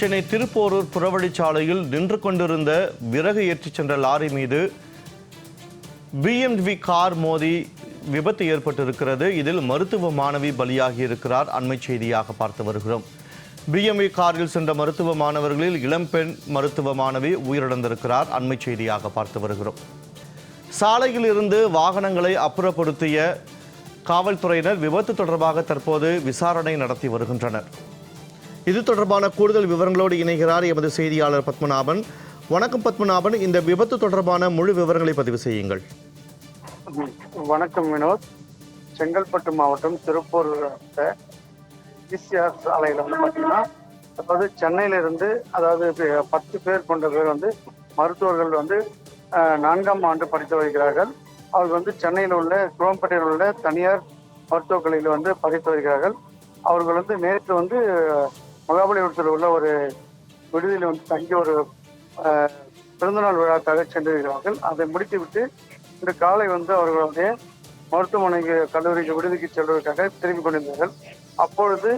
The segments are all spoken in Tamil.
சென்னை திருப்போரூர் புறவழிச்சாலையில் நின்று கொண்டிருந்த விறகு ஏற்றிச் சென்ற லாரி மீது பிஎம்வி கார் மோதி விபத்து ஏற்பட்டிருக்கிறது. இதில் மருத்துவ மாணவி பலியாகி இருக்கிறார். அண்மை செய்தியாக பார்த்து வருகிறோம். பிஎம்வி காரில் சென்ற மருத்துவ மாணவர்களில் இளம்பெண் மருத்துவ மாணவி உயிரிழந்திருக்கிறார். அண்மை செய்தியாக பார்த்து வருகிறோம். சாலையில் இருந்து வாகனங்களை அப்புறப்படுத்திய காவல்துறையினர் விபத்து தொடர்பாக தற்போது விசாரணை நடத்தி வருகின்றனர். இது தொடர்பான கூடுதல் விவரங்களோடு இணைகிறார் எமது செய்தியாளர் பத்மநாபன். வணக்கம் பத்மநாபன். இந்த விபத்து தொடர்பான முழு விவரங்களை பதிவு செய்யுங்கள். வணக்கம் வினோத். செங்கல்பட்டு மாவட்டம் திருப்பூர் இசிஆர் சாலையில் வந்து பார்த்தீங்கன்னா அதாவது சென்னையில இருந்து அதாவது பத்து பேர் கொண்ட பேர் வந்து மருத்துவர்கள் வந்து நான்காம் ஆண்டு படித்து வருகிறார்கள். அவர்கள் வந்து சென்னையில் உள்ள குரோம்பேட்டையில் உள்ள தனியார் மருத்துவக் கல்லூரியில் வந்து படித்து வருகிறார்கள். அவர்கள் வந்து நேற்று வந்து மகாபலிபுரத்தில் உள்ள ஒரு விடுதியில் வந்து தங்கி ஒரு பிறந்தநாள் விழாக்காக சென்றிருக்கிறார்கள். அதை முடித்துவிட்டு இன்று காலை வந்து அவர்களுடைய மருத்துவமனைக்கு கல்லூரிக்கு விடுதிக்கு செல்வதற்காக திரும்பிக் கொண்டிருந்தார்கள். அப்பொழுது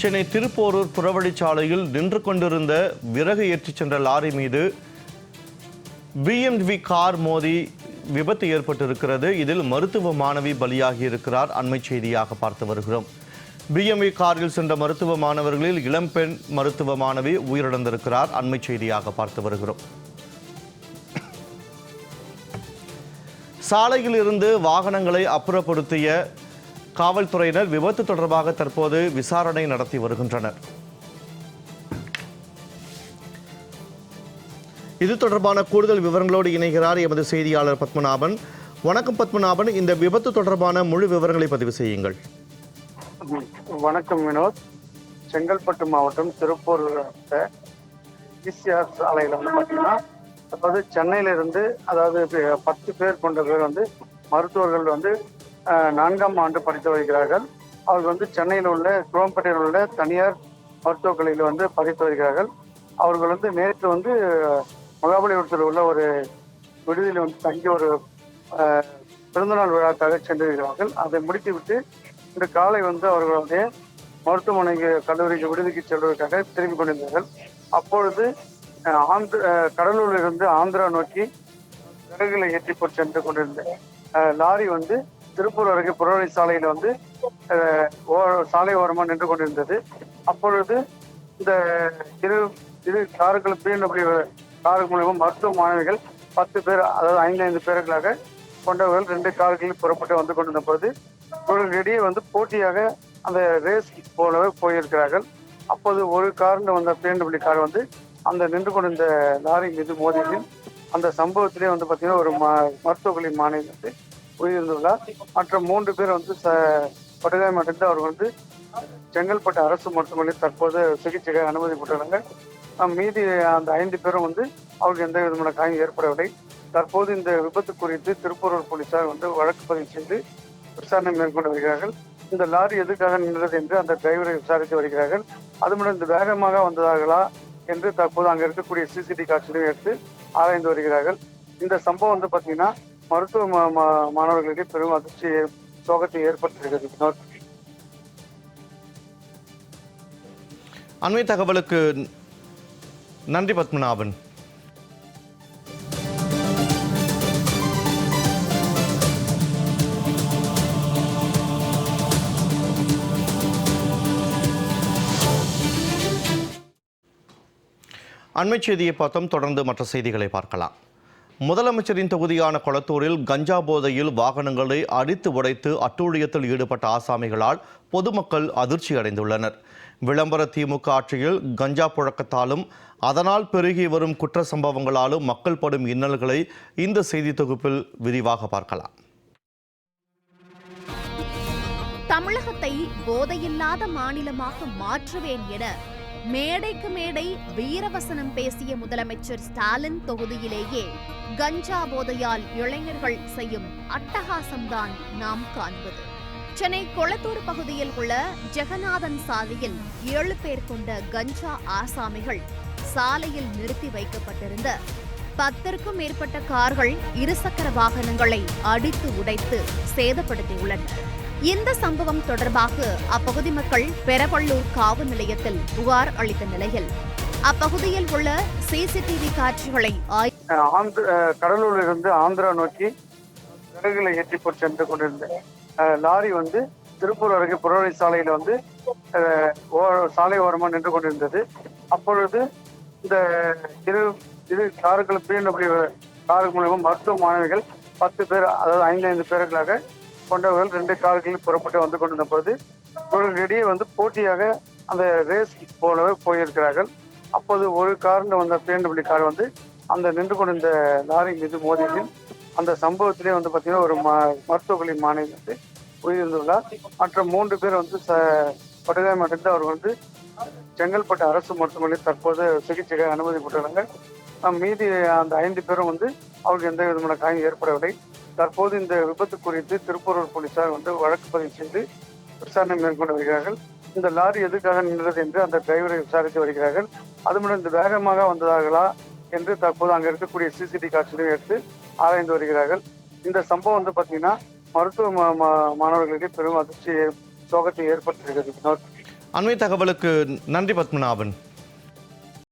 சென்னை திருப்போரூர் புறவழிச்சாலையில் நின்று கொண்டிருந்த விறகு ஏற்றிச் சென்ற லாரி மீது பிஎம்வி கார் மோதி விபத்து ஏற்பட்டிருக்கிறது. இதில் மருத்துவ மாணவி பலியாகி இருக்கிறார். அண்மை செய்தியாக பார்த்து வருகிறோம். பிஎம்வி காரில் சென்ற மருத்துவ மாணவர்களில் இளம்பெண் மருத்துவ மாணவி உயிரிழந்திருக்கிறார். அண்மை செய்தியாக பார்த்து வருகிறோம். சாலையில் இருந்து வாகனங்களை அப்புறப்படுத்திய காவல்துறையினர் விபத்து தொடர்பாக தற்போது விசாரணை நடத்தி வருகின்றனர். இது தொடர்பான கூடுதல் விவரங்களோடு இணைகிறார் எமது செய்தியாளர் பத்மநாபன். வணக்கம் பத்மநாபன். இந்த விபத்து தொடர்பான முழு விவரங்களை பதிவு செய்யுங்கள். வணக்கம் வினோத். செங்கல்பட்டு மாவட்டம் திருப்பூர் இசிஆர் சாலையில் வந்து பார்த்தீங்கன்னா அதாவது சென்னையில இருந்து அதாவது பத்து பேர் கொண்ட பேர் வந்து மருத்துவர்கள் வந்து நான்காம் ஆண்டு படித்து வருகிறார்கள். அவர்கள் வந்து சென்னையில் உள்ள குரோம்பேட்டையில் உள்ள தனியார் மருத்துவக் வந்து படித்து வருகிறார்கள். அவர்கள் வந்து நேற்று வந்து மகாபலிபுரத்தில் உள்ள ஒரு விடுதியில் வந்து தங்கி ஒரு பிறந்தநாள் விழாக்காக சென்றிருக்கிறார்கள் அதை முடித்துவிட்டு இன்று காலை வந்து அவர்களுடைய மருத்துவமனைக்கு கல்லூரிக்கு விடுதிக்கு செல்வதற்காக திரும்பிக் கொண்டிருந்தார்கள். அப்பொழுது ஆந்திர கடலூரிலிருந்து கடலூரில் இருந்து ஆந்திரா நோக்கி விறகுகளை ஏற்றி போட்டு சென்று கொண்டிருந்த லாரி வந்து திருப்பூர் அருகே புறவழி சாலையில் வந்து ஓ- சாலை ஓரமாக நின்று கொண்டிருந்தது. அப்பொழுது இந்த இரு இரு கார்கள் பிஎன்டபிள்யூ கார் மூலமாக மருத்துவ மாணவிகள் பத்து பேர் அதாவது ஐந்து ஐந்து பேர்களாக கொண்டவர்கள் ரெண்டு கார்களில் புறப்பட்டு வந்து கொண்டிருந்த பொழுது இவர்களிடையே வந்து போட்டியாக அந்த ரேஸ் போலவே போயிருக்கிறார்கள். அப்போது ஒரு காரில் வந்த பிஎன்டபிள்யூ கார் வந்து அந்த நின்று கொண்டிருந்த லாரி மீது மோதியதில் அந்த சம்பவத்திலே வந்து பார்த்தீங்கன்னா ஒரு ம- மருத்துவ கல்லூரி மாணவி வந்து உயிரிழந்துள்ளார் மற்ற மூன்று பேர் வந்து ச படுகாயமடைந்து அவர்கள் வந்து செங்கல்பட்டு அரசு மருத்துவமனையில் தற்போது சிகிச்சைக்காக அனுமதிப்பட்டுள்ளாங்க மீதி அந்த ஐந்து பேரும் வந்து அவருக்கு எந்த விதமான காயம் ஏற்படவில்லை. தற்போது இந்த விபத்து குறித்து திருப்பூரூர் போலீசார் வந்து வழக்கு பதிவு செய்து விசாரணை மேற்கொண்டு வருகிறார்கள். இந்த லாரி எதுக்காக நின்றது என்று அந்த டிரைவரை விசாரித்து வருகிறார்கள். அது மட்டும் இந்த வேகமாக வந்ததார்களா என்று தற்போது அங்கே இருக்கக்கூடிய சிசிடிவி காட்சிகளையும் எடுத்து ஆராய்ந்து வருகிறார்கள். இந்த சம்பவம் வந்து பார்த்தீங்கன்னா மருத்துவ மா- மா- மாணவர்களுக்கு பெரும் அதிர்ச்சி சோகத்தை ஏற்படுத்தியிருக்கிறது வினோத். அண்மை தகவலுக்கு நன்றி பத்மநாபன். அண்மைச் செய்தியை பார்த்தோம். தொடர்ந்து மற்ற செய்திகளை பார்க்கலாம். முதலமைச்சரின் தொகுதியான கொளத்தூரில் கஞ்சா போதையில் வாகனங்களை அடித்து உடைத்து அட்டூழியத்தில் ஈடுபட்ட ஆசாமிகளால் பொதுமக்கள் அதிர்ச்சி அடைந்துள்ளனர். விளம்பர திமுக ஆட்சியில் கஞ்சா புழக்கத்தாலும் அதனால் பெருகி வரும் குற்ற சம்பவங்களாலும் மக்கள் படும் இன்னல்களை இந்த செய்தி தொகுப்பில் விரிவாக பார்க்கலாம். தமிழகத்தை போதையில்லாத மாநிலமாக மாற்றுவேன் என மேடைக்கு மேடை வீரவசனம் பேசிய முதலமைச்சர் ஸ்டாலின் தொகுதியிலேயே கஞ்சா போதையால் இளைஞர்கள் செய்யும் அட்டகாசம்தான் நாம் காண்பது. சென்னை கொளத்தூர் பகுதியில் உள்ள ஜெகநாதன் சாலையில் ஏழு பேர் கொண்ட கஞ்சா ஆசாமிகள் சாலையில் நிறுத்தி வைக்கப்பட்டிருந்த. பத்திற்கும் மேற்பட்ட கார்கள் இருசக்கர வாகனங்களை அடித்து உடைத்து சேதப்படுத்தியுள்ளனர். இந்த சம்பவம் தொடர்பாக அப்பகுதி மக்கள் பெரவள்ளூர் காவல் நிலையத்தில் புகார் அளித்த நிலையில் அப்பகுதியில் உள்ள சிசிடிவி காட்சிகளை கடலூரிலிருந்து ஆந்திர கடலூரில் இருந்து ஆந்திரா நோக்கி விறகுகளை ஏற்றி போட்டு சென்று கொண்டிருந்த லாரி வந்து திருப்பூர் அருகே புறவழி சாலையில வந்து ஓ- சாலை ஓரமாக நின்று கொண்டிருந்தது. அப்பொழுது இந்த இரு இரு கார்கள் பிஎன்டபிள்யூ காருக்கு மூலமா மருத்துவ மாணவிகள் பத்து பேர் அதாவது ஐந்து ஐந்து பேர்களாக கொண்டவர்கள் ரெண்டு கார்களில் புறப்பட்டு வந்து கொண்டிருந்த பொழுது இவர்களிடையே வந்து போட்டியாக அந்த ரேஸ் போனவர் போயிருக்கிறார்கள். அப்போது ஒரு காரில் வந்த பிஎன்டபிள்யூ கார் வந்து அந்த நின்று கொண்டிருந்த லாரி மீது மோதியதில் அந்த சம்பவத்திலே வந்து பார்த்தீங்கன்னா ஒரு ம மருத்துவ மாணவி வந்து உயிரிழந்துள்ளார். மற்ற மூன்று பேர் வந்து ச படுகாயமடைந்து அவர் வந்து செங்கல்பட்டு அரசு மருத்துவமனையில் தற்போது சிகிச்சைக்கு அனுமதிப்பட்டுள்ளாங்க அஹ் மீதி அந்த ஐந்து பேரும் வந்து அவருக்கு எந்த விதமான காயம் ஏற்படவில்லை. தற்போது இந்த விபத்து குறித்து திருப்பூரூர் போலீசார் வந்து வழக்கு பதிவு செய்து விசாரணை மேற்கொண்டு வருகிறார்கள். இந்த லாரி எதுக்காக நின்றது என்று அந்த டிரைவரை விசாரித்து வருகிறார்கள். அது மட்டும் இந்த வேகமாக வந்ததார்களா என்று தற்போது அங்கே இருக்கக்கூடிய சிசிடிவி காட்சிகளையும் எடுத்து ஆராய்ந்து வருகிறார்கள். இந்த சம்பவம் வந்து பார்த்தீங்கன்னா மருத்துவ மா- மா- மாணவர்களுக்கு பெரும் அதிர்ச்சி சோகத்தை ஏற்பட்டிருக்கிறது அண்மை தகவலுக்கு நன்றி பத்மநாபன்.